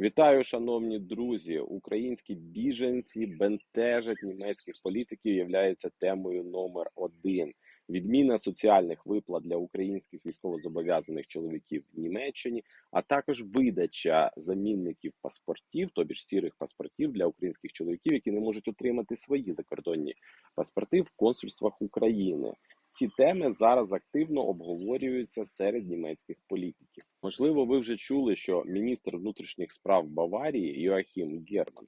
Вітаю, шановні друзі! Українські біженці бентежать німецьких політиків являються темою номер один. Відміна соціальних виплат для українських військовозобов'язаних чоловіків в Німеччині, а також видача замінників паспортів, тобі ж сірих паспортів для українських чоловіків, які не можуть отримати свої закордонні паспорти в консульствах України. Ці теми зараз активно обговорюються серед німецьких політиків. Можливо, ви вже чули, що міністр внутрішніх справ Баварії Йоахім Герман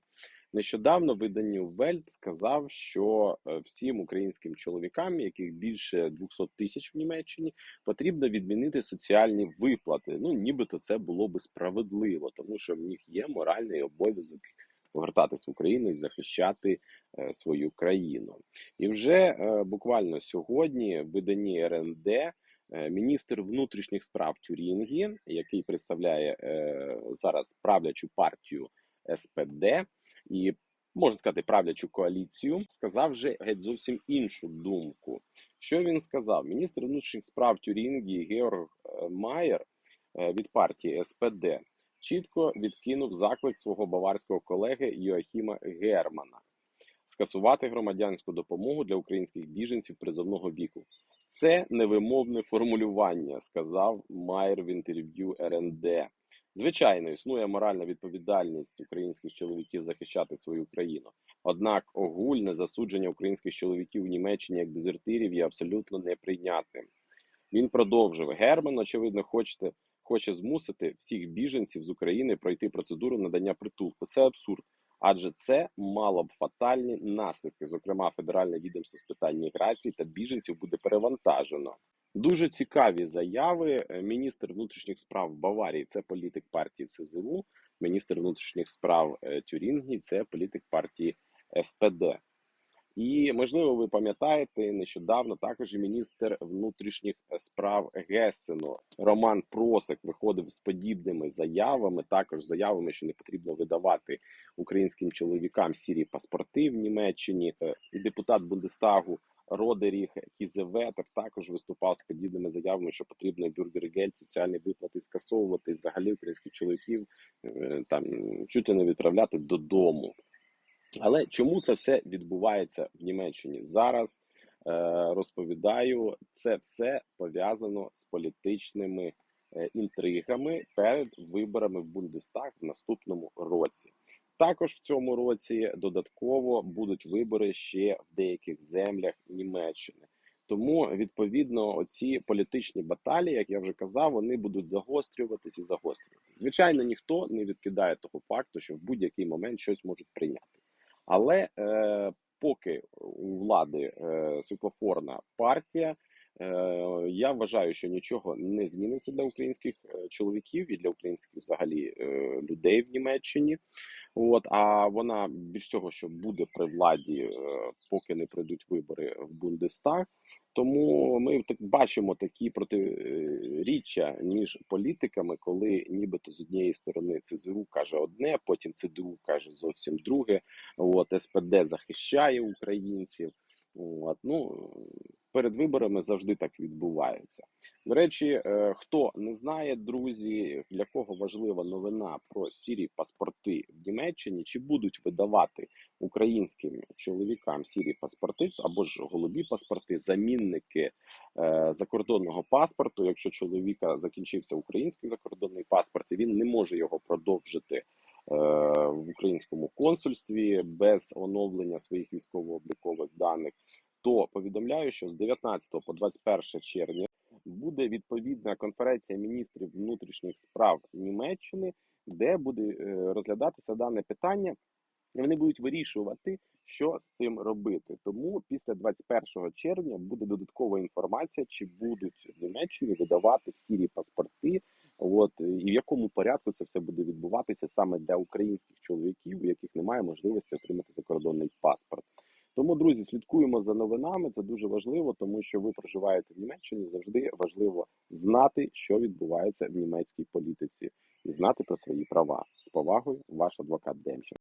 нещодавно виданню Вельт сказав, що е, всім українським чоловікам, яких більше 200 тисяч в Німеччині, потрібно відмінити соціальні виплати. Ну нібито це було би справедливо, тому що в них є моральний обов'язок повертатись в Україну і захищати е, свою країну. І вже е, буквально сьогодні в виданні РНД е, міністр внутрішніх справ Тюрінгі, який представляє зараз правлячу партію СПД і можна сказати правлячу коаліцію, сказав вже геть зовсім іншу думку. Що він сказав? Міністр внутрішніх справ Тюрінгі Георг Майер від партії СПД чітко відкинув заклик свого баварського колеги Йоахіма Германа скасувати громадянську допомогу для українських біженців призовного віку. Це невимовне формулювання, сказав Майер в інтерв'ю РНД. Звичайно, існує моральна відповідальність українських чоловіків захищати свою країну. Однак огульне засудження українських чоловіків в Німеччині як дезертирів є абсолютно неприйнятним. Він продовжив Герман, очевидно, хочете хоче змусити всіх біженців з України пройти процедуру надання притулку. Це абсурд, адже це мало б фатальні наслідки. Зокрема, федеральне відомство з питань міграції та біженців буде перевантажено. Дуже цікаві заяви. Міністр внутрішніх справ Баварії це політик партії ЦЗУ, міністр внутрішніх справ е, Тюрінгі це політик партії СПД. І можливо, ви пам'ятаєте, нещодавно також міністр внутрішніх справ Гесену Роман Просик виходив з подібними заявами, також заявами, що не потрібно видавати українським чоловікам сірі паспорти в Німеччині. Е, і депутат Бундестагу Родеріх Кізеветер також виступав з подібними заявами, що потрібно бюргергель, соціальні виплати скасовувати взагалі українських чоловіків е, там чути не відправляти додому. Але чому це все відбувається в Німеччині зараз? Е, розповідаю, це все пов'язано з політичними е, інтригами перед виборами в Бундестаг в наступному році. Також в цьому році додатково будуть вибори ще в деяких землях Німеччини. Тому відповідно оці політичні баталії, як я вже казав, вони будуть загострюватись і загострюватись. Звичайно, ніхто не відкидає того факту, що в будь-який момент щось можуть прийняти. Але е, поки у влади е, світлофорна партія, я вважаю, що нічого не зміниться для українських е, чоловіків і для українських взагалі е, людей в Німеччині. От а вона більш цього, що буде при владі, е, поки не пройдуть вибори в Бундестаг. Тому ми так бачимо такі протиріччя між політиками, коли нібито з однієї сторони ЦЗУ каже одне, потім ЦДУ каже зовсім друге. От СПД захищає українців. От, ну перед виборами завжди так відбувається. До речі, е, хто не знає, друзі, для кого важлива новина про сірі паспорти в Німеччині, чи будуть видавати українським чоловікам сірі паспорти або ж голубі паспорти, замінники е, закордонного паспорту. Якщо чоловіка закінчився український закордонний паспорт, і він не може його продовжити. Е, в українському консульстві без оновлення своїх військово-облікових даних, то повідомляю, що з 19 по 21 червня буде відповідна конференція міністрів внутрішніх справ Німеччини, де буде е, розглядатися дане питання, і вони будуть вирішувати, що з цим робити. Тому після 21 червня буде додаткова інформація, чи будуть в Німеччині видавати сірі паспорти. От і в якому порядку це все буде відбуватися саме для українських чоловіків, у яких немає можливості отримати закордонний паспорт. Тому, друзі, слідкуємо за новинами. Це дуже важливо, тому що ви проживаєте в Німеччині. Завжди важливо знати, що відбувається в німецькій політиці, і знати про свої права з повагою. Ваш адвокат Демченко.